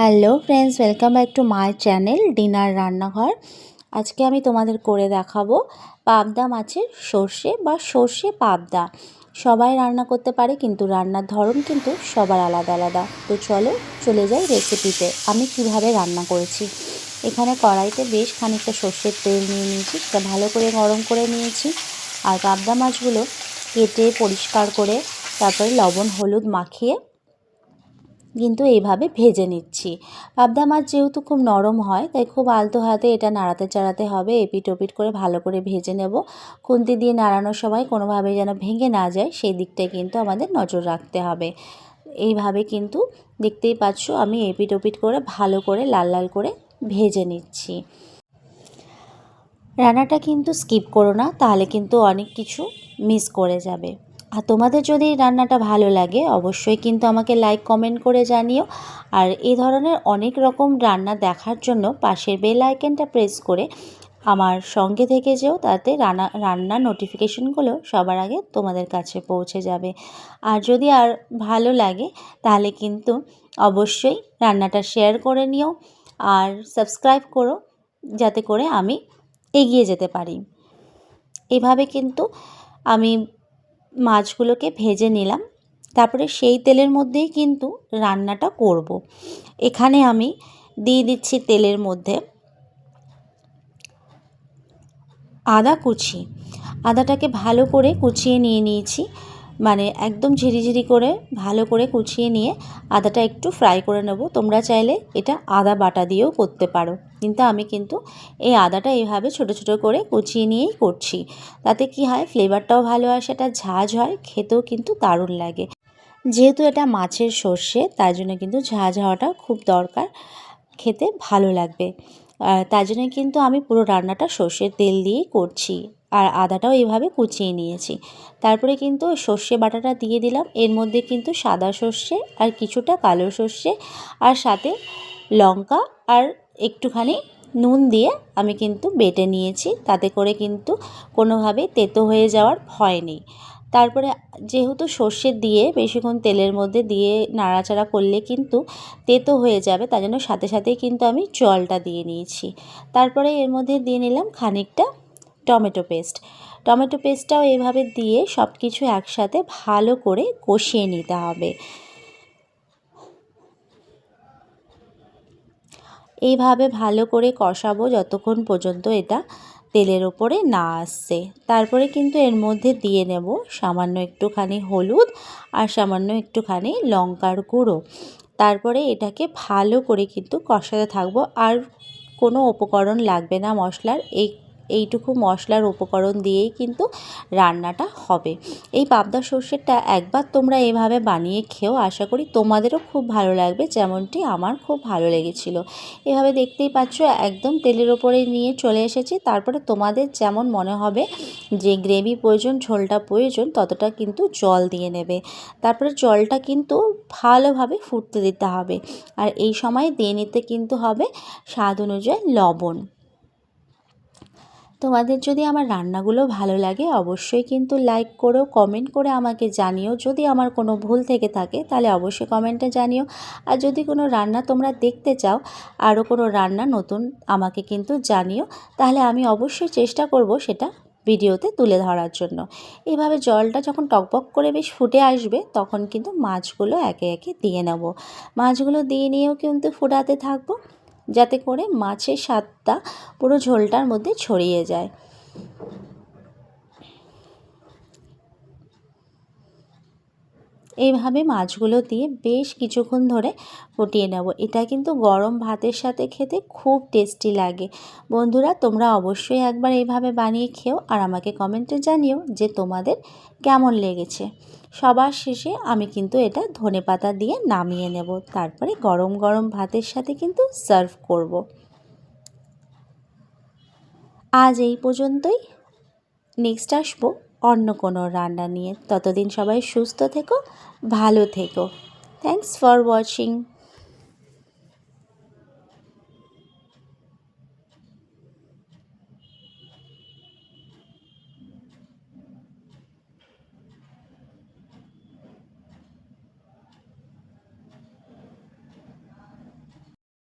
Hello friends welcome back to my channel dinner রান্নাঘর আজকে আমি তোমাদের করে দেখাবো পাবদা মাছের সর্ষে বা সর্ষে পাবদা। সবাই রান্না করতে পারে কিন্তু রান্নার ধরন কিন্তু সবার আলাদা আলাদা। তো চলো, চলে যাই রেসিপিতে আমি কীভাবে রান্না করেছি? এখানে কড়াইতে বেশ খানিকটা সর্ষের তেল নিয়ে নিয়েছি, সেটা ভালো করে গরম করে নিয়েছি। আর পাবদা মাছগুলো কেটে পরিষ্কার করে তারপরে লবণ, হলুদ মাখিয়ে কিন্তু এইভাবে ভেজে নিচ্ছি। পাবদা মাছ যেহেতু খুব নরম হয়, তাই খুব আলতো হাতে এটা নাড়াতে চাড়াতে হবে এপিট ওপিট করে ভালো করে ভেজে নেব। খুন্তি দিয়ে নাড়ানোর সময় কোনোভাবে যেন ভেঙে না যায়, সেই দিকটায় কিন্তু আমাদের নজর রাখতে হবে। এইভাবে কিন্তু দেখতেই পাচ্ছ, আমি এপিট ওপিট করে ভালো করে লাল লাল করে ভেজে নিচ্ছি। রান্নাটা কিন্তু স্কিপ করো না, তাহলে কিন্তু অনেক কিছু মিস করে যাবে। আর তোমাদের যদি রান্নাটা ভালো লাগে, অবশ্যই কিন্তু আমাকে লাইক কমেন্ট করে জানিও। আর এই ধরনের অনেক রকম রান্না দেখার জন্য পাশের বেল আইকনটা প্রেস করে আমার সঙ্গে থেকে যেও, তাতে রান্না রান্নার নোটিফিকেশনগুলো সবার আগে তোমাদের কাছে পৌঁছে যাবে। আর যদি আর ভালো লাগে, তাহলে কিন্তু অবশ্যই রান্নাটা শেয়ার করে নিও আর সাবস্ক্রাইব করো, যাতে করে আমি এগিয়ে যেতে পারি। এভাবে কিন্তু আমি মাছগুলোকে ভেজে নিলাম। তারপরে সেই তেলের মধ্যেই কিন্তু রান্নাটা করব। এখানে আমি দিয়ে দিচ্ছি তেলের মধ্যে আদা কুচি। আদাটাকে ভালো করে কুচিয়ে নিয়ে নিয়েছি। মানে একদম ঝিরিঝিরি করে, ভালো করে কুচিয়ে নিয়ে আদাটা একটু ফ্রাই করে নেব। তোমরা চাইলে এটা আদা বাটা দিয়েও করতে পারো। কিন্তু আমি কিন্তু এই আদাটা এইভাবে ছোট ছোট করে কুচিয়ে নিয়েই করছি। তাতে কি হয় ফ্লেভারটাও ভালো আসে এটা ঝাঁঝ হয়, খেতেও কিন্তু দারুণ লাগে। যেহেতু এটা মাছের সর্ষে, তাই জন্য কিন্তু ঝাঁঝ হওয়াটা খুব দরকার। খেতে ভালো লাগবে। তাই জন্য কিন্তু আমি পুরো রান্নাটা সর্ষের তেল দিয়েই করছি। আর আদাটাও এইভাবে কুচিয়ে নিয়েছি। তারপরে কিন্তু সর্ষে বাটাটা দিয়ে দিলাম। এর মধ্যে কিন্তু সাদা সর্ষে আর কিছুটা কালো সর্ষে আর সাথে লঙ্কা আর একটুখানি নুন দিয়ে আমি কিন্তু বেটে নিয়েছি। তাতে করে কিন্তু কোনোভাবে তেতো হয়ে যাওয়ার ভয় নেই। তারপরে যেহেতু সর্ষে দিয়ে বেশিক্ষণ তেলের মধ্যে দিয়ে নাড়াচাড়া করলে কিন্তু তেতো হয়ে যাবে, তার জন্য সাথে সাথেই কিন্তু আমি জলটা দিয়ে নিয়েছি। তারপরে এর মধ্যে দিয়ে নিলাম খানিকটা টমেটো পেস্ট। টমেটো পেস্টটাও এভাবে দিয়ে সব কিছু একসাথে ভালো করে কষিয়ে নিতে হবে। এইভাবে ভালো করে কষাবো যতক্ষণ পর্যন্ত এটা তেলের ওপরে না আসছে। তারপরে কিন্তু এর মধ্যে দিয়ে নেব সামান্য একটুখানি হলুদ আর সামান্য একটুখানি লঙ্কার গুঁড়ো। তারপরে এটাকে ভালো করে কিন্তু কষাতে থাকব। আর কোনো উপকরণ লাগবে না মশলার এই এইটুকু মশলার উপকরণ দিয়েই কিন্তু রান্নাটা হবে। এই পাবদা সর্ষেরটা একবার তোমরা এভাবে বানিয়ে খেও, আশা করি তোমাদেরও খুব ভালো লাগবে, যেমনটি আমার খুব ভালো লেগেছিল। এভাবে দেখতেই পাচ্ছ, একদম তেলের ওপরে নিয়ে চলে এসেছি। তারপরে তোমাদের যেমন মনে হবে যে গ্রেভি প্রয়োজন, ঝোলটা প্রয়োজন, ততটা কিন্তু জল দিয়ে নেবে। তারপরে জলটা কিন্তু ভালোভাবে ফুটতে দিতে হবে। আর এই সময় দিয়ে নিতে কিন্তু হবে স্বাদ অনুযায়ী লবণ। তোমাদের যদি আমার রান্নাগুলো ভালো লাগে, অবশ্যই কিন্তু লাইক করো কমেন্ট করে আমাকে জানিও। যদি আমার কোনো ভুল থেকে থাকে, তাহলে অবশ্যই কমেন্টে জানিও। আর যদি কোনো রান্না তোমরা দেখতে চাও, আরও কোনো রান্না নতুন আমাকে কিন্তু জানিও। তাহলে আমি অবশ্যই চেষ্টা করব সেটা ভিডিওতে তুলে ধরার জন্য। এভাবে জলটা যখন টকবক করে বেশ ফুটে আসবে, তখন কিন্তু মাছগুলো একে একে দিয়ে নেব। মাছগুলো দিয়ে নিয়েও কিন্তু ফুটাতে থাকব। যাতে করে মাছের স্বাদটা পুরো ঝোলটার মধ্যে ছড়িয়ে যায়। এইভাবে মাছগুলো দিয়ে বেশ কিছুক্ষণ ধরে ফুটিয়ে নেব। এটা কিন্তু গরম ভাতের সাথে খেতে খুব টেস্টি লাগে। বন্ধুরা, তোমরা অবশ্যই একবার এইভাবে বানিয়ে খেও আর আমাকে কমেন্টে জানিও যে তোমাদের কেমন লেগেছে। সবার শেষে আমি কিন্তু এটা ধনে পাতা দিয়ে নামিয়ে নেব। তারপরে গরম গরম ভাতের সাথে কিন্তু সার্ভ করব। আজ এই পর্যন্তই। নেক্সট আসব অন্য কোনো রান্না নিয়ে। ততদিন সবাই সুস্থ থেকো ভালো থেকো। Thanks for watching